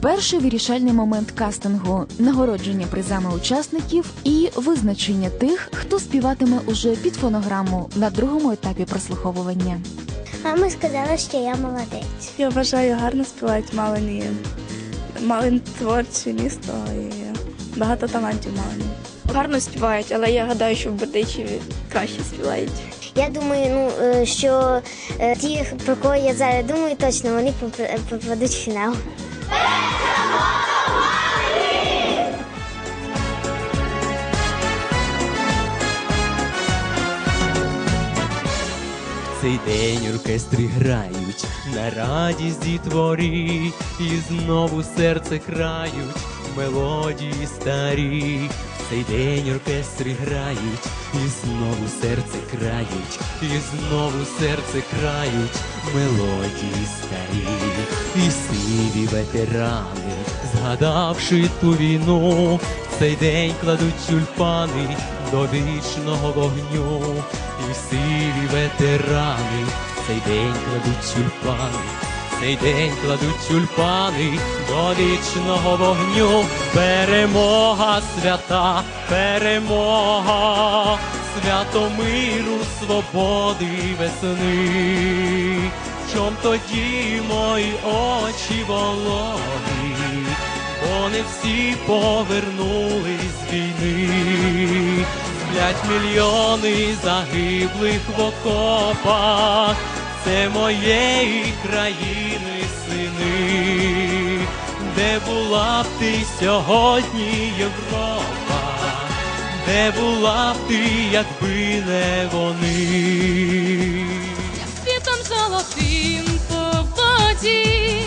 Перший вирішальний момент кастингу нагородження призами учасників і визначення тих, хто співатиме уже під фонограму на другому етапі прослуховування. Мама сказала, що я молодець. Я вважаю, гарно співають Малині. Малин творче місто і багато талантів Малині. Гарно співають, але я гадаю, що в Бердичеві краще співають. Я думаю, ну е, що е, ті, про кого я зараз думаю, точно вони поп- попадуть в фінал. Цей день оркестри грають, на радість дітворі, і знову серце крають, мелодії старі. Цей день оркестри грають, і знову серце крають, і знову серце крають, мелодії старі, і сиві ветерани, згадавши ту війну, цей день кладуть тюльпани до вічного вогню, і сиві ветерани, в цей день кладуть тюльпани. Цей день кладуть тюльпани до вічного вогню. Перемога свята, перемога, свято миру, свободи, весни. Чом тоді мої очі вологі, бо не всі повернулись з війни. Сплять мільйони загиблих в окопах, це моєї країни сини, де була б ти сьогодні, Європа, де була б ти, якби не вони. світом золотим по воді,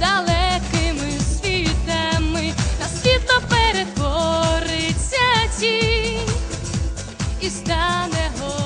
далекими світами на світло перетвориться тінь і стане голосами,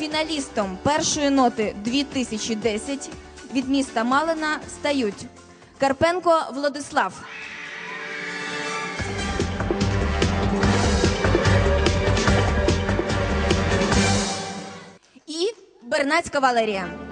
фіналістом першої ноти 2010 від міста Малина стають Карпенко Владислав. І Бернацька Валерія.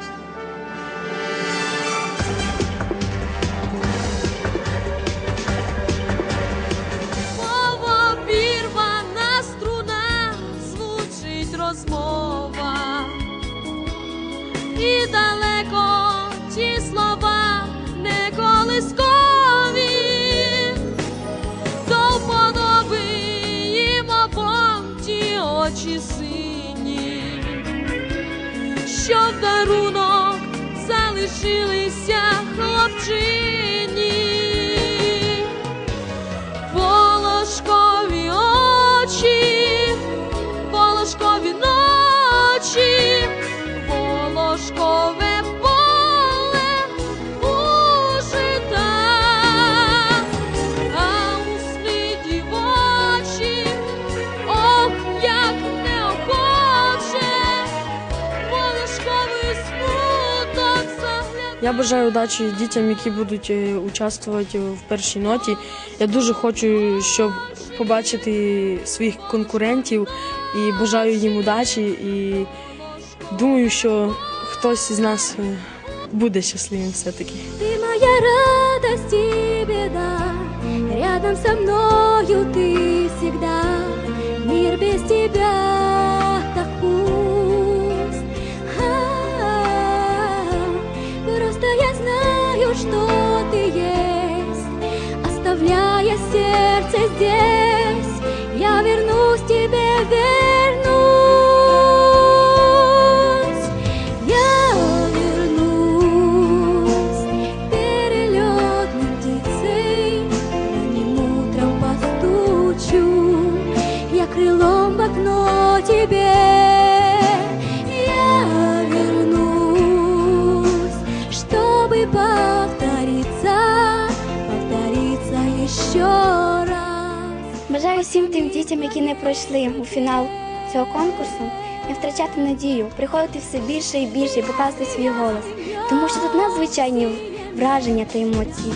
Сині, що в дарунок залишилися хлопчині. Я бажаю удачі дітям, які будуть е, участвувати в першій ноті. Я дуже хочу, щоб побачити своїх конкурентів і бажаю їм удачі. І думаю, що хтось із нас е, буде щасливим все-таки. Ты моя радость и беда, рядом со мною ты всегда. Мир без тебя оставляя сердце здесь, я вернусь тебе, вернусь. Я вернусь перелетной птицей, ранним утром постучу я крылом в окно тебе. Всім тим дітям, які не пройшли у фінал цього конкурсу, не втрачати надію, приходити все більше і більше і показувати свій голос, тому що тут надзвичайні враження та емоції.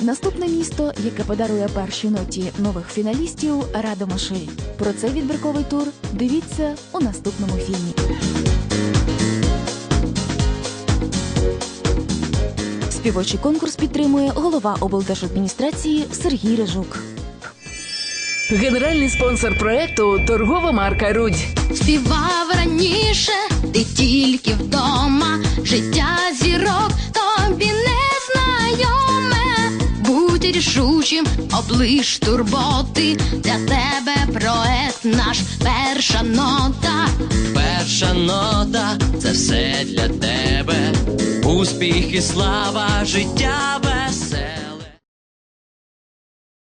Наступне місто, яке подарує першій ноті нових фіналістів Радомишль. Про цей відбірковий тур дивіться у наступному фільмі. Співочий конкурс підтримує голова облдержадміністрації Сергій Режук. Генеральний спонсор проекту торгова марка Рудь. Співав раніше, ти тільки вдома, життя зірок тобі не рішучим, облиш турботи, для тебе проект наш перша нота. Перша нота це все для тебе. Успіх і слава, життя без